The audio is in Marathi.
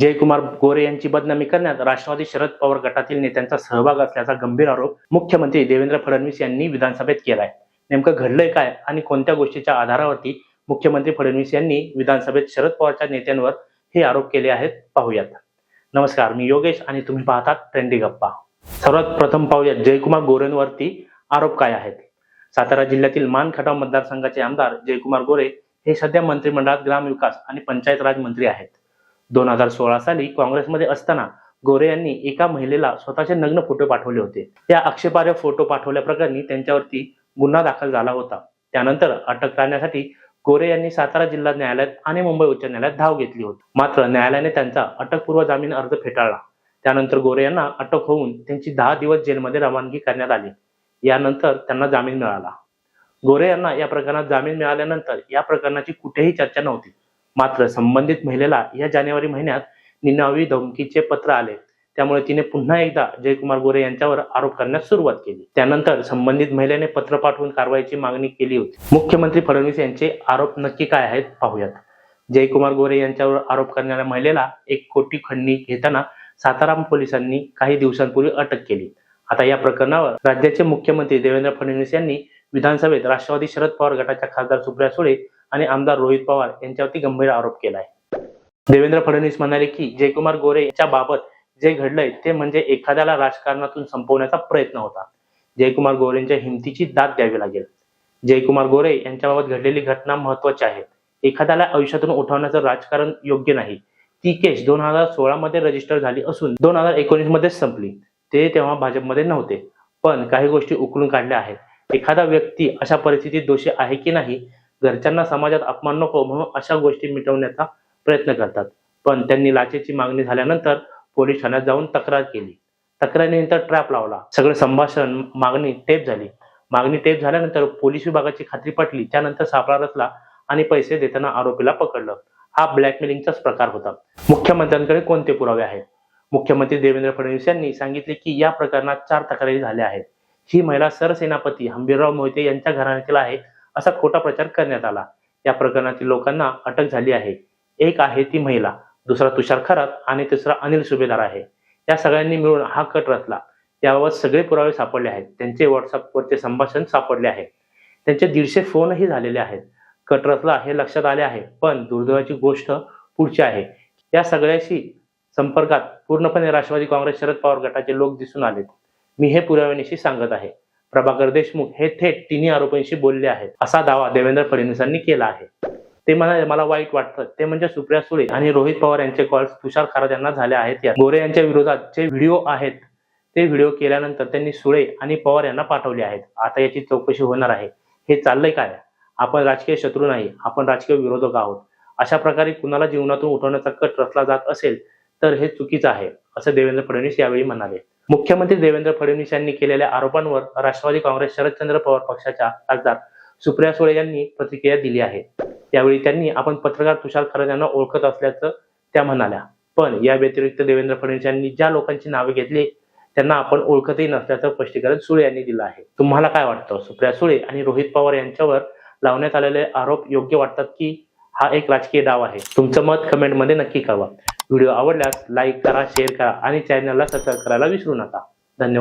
जयकुमार गोरे यांची बदनामी करण्यात राष्ट्रवादी शरद पवार गटातील नेत्यांचा सहभाग असल्याचा गंभीर आरोप मुख्यमंत्री देवेंद्र फडणवीस यांनी विधानसभेत केलाय. नेमकं घडलंय काय आणि कोणत्या गोष्टीच्या आधारावरती मुख्यमंत्री फडणवीस यांनी विधानसभेत शरद पवारच्या नेत्यांवर हे आरोप केले आहेत पाहूयात. नमस्कार मी योगेश आणि तुम्ही पाहतात ट्रेंडी गप्पा. सर्वात प्रथम पाहूयात जयकुमार गोरेंवरती आरोप काय आहेत? सातारा जिल्ह्यातील मान खटाव मतदारसंघाचे आमदार जयकुमार गोरे हे सध्या मंत्रिमंडळात ग्रामविकास आणि पंचायत राज मंत्री आहेत. दोन हजार सोळा साली काँग्रेसमध्ये असताना गोरे यांनी एका महिलेला स्वतःचे नग्न फोटो पाठवले होते. त्या आक्षेपार्ह फोटो पाठवल्याप्रकरणी त्यांच्यावरती गुन्हा दाखल झाला होता. त्यानंतर अटक करण्यासाठी गोरे यांनी सातारा जिल्हा न्यायालयात आणि मुंबई उच्च न्यायालयात धाव घेतली होती. मात्र न्यायालयाने त्यांचा अटकपूर्व जामीन अर्ज फेटाळला. त्यानंतर गोरे यांना अटक होऊन त्यांची दहा दिवस जेलमध्ये रवानगी करण्यात आली. यानंतर त्यांना जामीन मिळाला. गोरे यांना या प्रकरणात जामीन मिळाल्यानंतर या प्रकरणाची कुठेही चर्चा नव्हती. मात्र संबंधित महिलेला या जानेवारी महिन्यात निनावी धमकीचे पत्र आले. त्यामुळे तिने पुन्हा एकदा जयकुमार गोरे यांच्यावर आरोप करण्यास सुरुवात केली. त्यानंतर संबंधित महिलेने पत्र पाठवून कारवाईची मागणी केली होती. मुख्यमंत्री फडणवीस यांचे आरोप नक्की काय आहेत पाहूयात. जयकुमार गोरे यांच्यावर आरोप करणाऱ्या महिलेला एक कोटी खंडणी घेताना सातारा पोलिसांनी काही दिवसांपूर्वी अटक केली. आता या प्रकरणावर राज्याचे मुख्यमंत्री देवेंद्र फडणवीस यांनी विधानसभेत राष्ट्रवादी शरद पवार गटाच्या खासदार सुप्रिया सुळे आणि आमदार रोहित पवार यांच्यावरती गंभीर आरोप केलाय. देवेंद्र फडणवीस म्हणाले की जयकुमार गोरे यांच्या बाबत जे घडलंय ते म्हणजे एखाद्याला राजकारणातून संपवण्याचा प्रयत्न होता. जयकुमार गोरेंच्या हिमतीची दाद द्यावी लागेल. जयकुमार गोरे यांच्याबाबत घडलेली घटना महत्वाची आहे. एखाद्याला आयुष्यातून उठवण्याचं राजकारण योग्य नाही. ती केस दोन हजार सोळा मध्ये रजिस्टर झाली असून दोन हजार एकोणीस मध्येच संपली. ते तेव्हा भाजपमध्ये नव्हते. पण काही गोष्टी उकळून काढल्या आहेत. एखादा व्यक्ती अशा परिस्थितीत दोषी आहे की नाही घरच्यांना समाजात अपमान नको म्हणून अशा गोष्टी मिटवण्याचा प्रयत्न करतात. पण त्यांनी लाचेची मागणी झाल्यानंतर पोलीस ठाण्यात जाऊन तक्रार केली. तक्रारीनंतर ट्रॅप लावला. सगळं संभाषण मागणी टेप झाली. मागणी टेप झाल्यानंतर पोलीस विभागाची खात्री पटली. त्यानंतर सापळा रचला आणि पैसे देताना आरोपीला पकडलं. हा ब्लॅकमेलिंगचाच प्रकार होता. मुख्यमंत्र्यांकडे कोणते पुरावे आहेत? मुख्यमंत्री देवेंद्र फडणवीस यांनी सांगितले की या प्रकरणात चार तक्रारी झाल्या आहेत. ही महिला सरसेनापती हंबीरराव मोहिते यांच्या घराण्यातील आहे. असा खोटा प्रचार करण्यात आला. या प्रकरणातील लोकांना अटक झाली आहे. एक आहे ती महिला दुसरा तुषार खरात आणि तिसरा अनिल सुभेदार आहे. या सगळ्यांनी मिळून हा कट रचला. याबाबत सगळे पुरावे सापडले आहेत. त्यांचे व्हॉट्सअपवरचे संभाषण सापडले आहे. त्यांचे दीडशे फोनही झालेले आहेत. कट रचला हे लक्षात आले आहे. पण दुर्दैवाची गोष्ट पुढची आहे. या सगळ्याशी संपर्कात पूर्णपणे राष्ट्रवादी काँग्रेस शरद पवार गटाचे लोक दिसून आलेत. मी हे पुराव्यानिशी सांगत आहे. प्रभाकर देशमुख हे थेट तिन्ही आरोपींशी बोलले आहेत. असा दावा देवेंद्र फडणवीसांनी केला आहे. ते म्हणाले मला वाईट वाटतं. ते म्हणजे सुप्रिया सुळे आणि रोहित पवार यांचे कॉल्स तुषार खरात यांना झाले आहेत. या गोरे यांच्या विरोधात जे व्हिडिओ आहेत ते व्हिडिओ केल्यानंतर त्यांनी सुळे आणि पवार यांना पाठवले आहेत. आता याची चौकशी होणार आहे. हे चाललंय काय? आपण राजकीय शत्रू नाही. आपण राजकीय विरोधक आहोत. अशा प्रकारे कुणाला जीवनातून उठवण्याचा कट रचला जात असेल तर हे चुकीचं आहे असं देवेंद्र फडणवीस यावेळी म्हणाले. मुख्यमंत्री देवेंद्र फडणवीस यांनी केलेल्या आरोपांवर राष्ट्रवादी काँग्रेस शरदचंद्र पवार पक्षाच्या खासदार सुप्रिया सुळे यांनी प्रतिक्रिया दिली आहे. त्यावेळी त्यांनी आपण पत्रकार तुषार खरात यांना ओळखत असल्याचं त्या म्हणाल्या. पण या व्यतिरिक्त देवेंद्र फडणवीस यांनी ज्या लोकांची नावे घेतली त्यांना आपण ओळखतही नसल्याचं स्पष्टीकरण सुळे यांनी दिलं आहे. तुम्हाला काय वाटतं? सुप्रिया सुळे आणि रोहित पवार यांच्यावर लावण्यात आलेले आरोप योग्य वाटतात की हा एक राजकीय डाव आहे? तुमचं मत कमेंटमध्ये नक्की कळवा. व्हिडिओ आवडल्यास लाईक करा शेअर करा आणि चॅनलला सबस्क्राईब करायला विसरू नका. धन्यवाद.